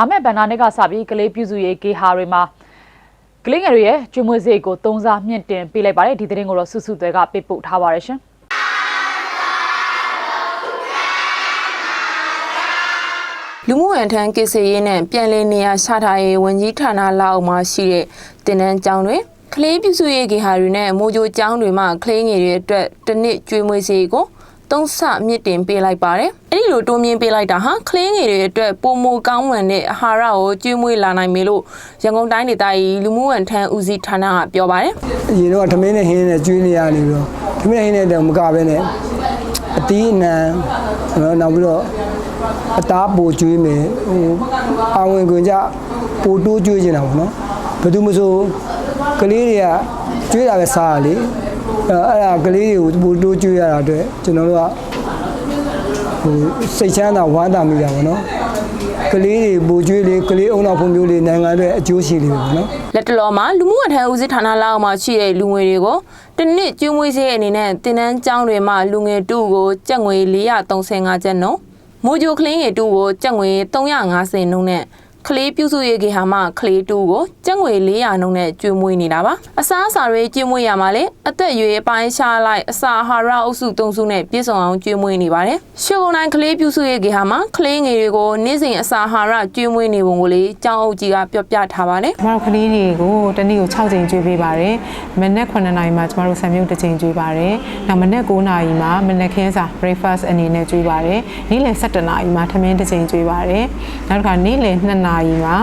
လာမယ့်ဗန်နာနှစ်ကစပြီးကလေးပြုစုရေးဂေဟာတွေမှာကလေးငယ်တွေရဲ့ကျွေးမွေးစရိတ်ကိုသုံးစားမြင့်တင်ပေးလိုက်ပါတယ်ဒီသတင်းကိုတော့စုစုသွဲကပေးပို့ထားပါတယ်ရှင်လူမှုဝန်ထမ်းကိစ္စရေးနဲ့ပြည်လည်နေရာချထားရေးဝန်ကြီးဌာနလက်အောက်မှာရှိတဲ့တင်နန်းကျောင်းတွေကလေးပြုစုရေးဂေဟာတွေနဲ့မိုးကြိုကျောင်းတွေမှာကလေးငယ်တွေအတွက်တစ်နှစ်ကျွေးမွေးစရိတ်ကို သုံးဆမြင့်တင်ပေးလိုက်ပါတယ်။အဲ့ဒီလိုတိုးမြင့်ပေးလိုက်တာဟာကလေးငယ်တွေအတွက်ပုံမကောင်းမွန်တဲ့အာဟာရကိုကျွေးမွေးလာနိုင်မယ်လို့ရန်ကုန်တိုင်းဒေသကြီးလူမှုဝန်ထမ်းဦးစီးဌာနကပြောပါတယ်။အရင်တော့ထမင်းနဲ့ဟင်းနဲ့ကျွေးနေရနေပြီးတော့ထမင်းနဲ့ဟင်းနဲ့တော့မကပဲနဲ့အတီးအနှံနော်နောက်ပြီးတော့အသားပိုကျွေးမယ်ဟိုအာဝင်ခွင်ကြပိုတိုးကျွေးနေတာပေါ့နော်ဘယ်သူမဆိုကလေးတွေကကျွေးတာပဲစားရလေ အဲ့အဲ့ဒါကလေးတွေကိုပိုတိုးကျွေးရတာအတွက်ကျွန်တော်တို့ကဟိုစိတ်ချမ်းသာဝမ်းသာမိတာပေါ့နော်ကလေးတွေပိုကျွေးလေကလေးအုံနောက်ဖွံ့ဖြိုးလေနိုင်ငံအတွက်အကျိုးရှိလေပေါ့နော်လက်တလောမှာလူမှုဝန်ထမ်းဦးစီးဌာနလက်အောက်မှာရှိတဲ့လူငွေတွေကိုတစ်နှစ်ကျွေးမွေးစေးအနေနဲ့တင်နန်းကျောင်းတွေမှာလူငွေတူကိုကျပ်ငွေ435ကျပ်နှုန်းမိုးကြိုကလင်းငယ်တူကိုကျပ်ငွေ350နှုန်းနဲ့ ကလေးပြုစုရေးကေဟာမှကလေးတူကိုကျပ်ငွေ400နှုန်းနဲ့ကျွေးမွေးနေတာပါအစားအစာတွေကျွေးမွေးရမှာလေအသက်အရွယ်ပိုင်းခြားလိုက်အစာအာဟာရအုပ်စု၃စုနဲ့ပြည့်စုံအောင်ကျွေးမွေးနေပါတယ်ရှေ့ကုန်တိုင်းကလေးပြုစုရေးကေဟာမှကလေးငယ်တွေကိုနေ့စဉ်အစာအာဟာရကျွေးမွေးနေပုံကိုလေကျောင်းအုပ်ကြီးကပြောပြထားပါတယ်ကျမတို့ကလေးတွေကိုတနေ့ကို6ချိန်ကျွေးပေးပါတယ်။မနက်9နာရီမှာကျမတို့ဆံမြုပ်တစ်ချိန်ကျွေးပါတယ်။နောက်မနက်9နာရီမှာမနက်ခင်းစာ breakfast အနေနဲ့ကျွေးပါတယ်။နေ့လယ်7နာရီမှာထမင်းတစ်ချိန်ကျွေးပါတယ်။နောက်တစ်ခါနေ့လယ်2နာရီမှာ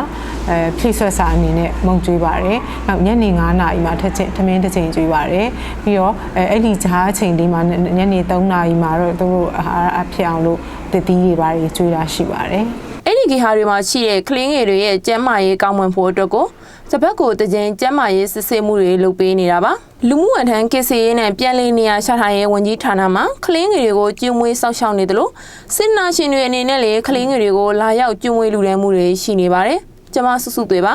အဲဖိဆွက်စာအနေနဲ့မုံကျွေးပါတယ်။နောက်ညနေ9နာရီမှာထက်ချင်းထမင်းတစ်ချိန်ကျွေးပါတယ်။ပြီးတော့အဲအဲ့ဒီဂျားအချိန်လေးမှာညနေ3နာရီမှာတော့သူတို့အာဟာရအဖြစ်အောင်လို့တည်တည်တွေပါတယ်ကျွေးတာရှိပါတယ်။အဲ့ဒီ ဂေဟာတွေမှာရှိတဲ့ကလင်းငယ်တွေရဲ့ကျန်းမာရေးကောင်းမွန်ဖို့အတွက်ကိုစပတ်ကိုတကြင်ကျန်းမာရေးစစ်ဆေးမှုတွေလုပ်ပေးနေတာပါလူမှုဝန်ထမ်းကိစ္စရေးနဲ့ပြည်လည်နေရာချထားရေးဝန်ကြီးဌာနမှကလင်းငယ်တွေကိုကျင်းမွေးစောင့်ရှောက်နေတယ်လို့စစ်နာရှင်တွေအနေနဲ့လည်းကလင်းငယ်တွေကိုလာရောက်ကျင်းမွေးလူဒန်းမှုတွေရှိနေပါတယ်ကျွန်မဆုစုသွေးပါ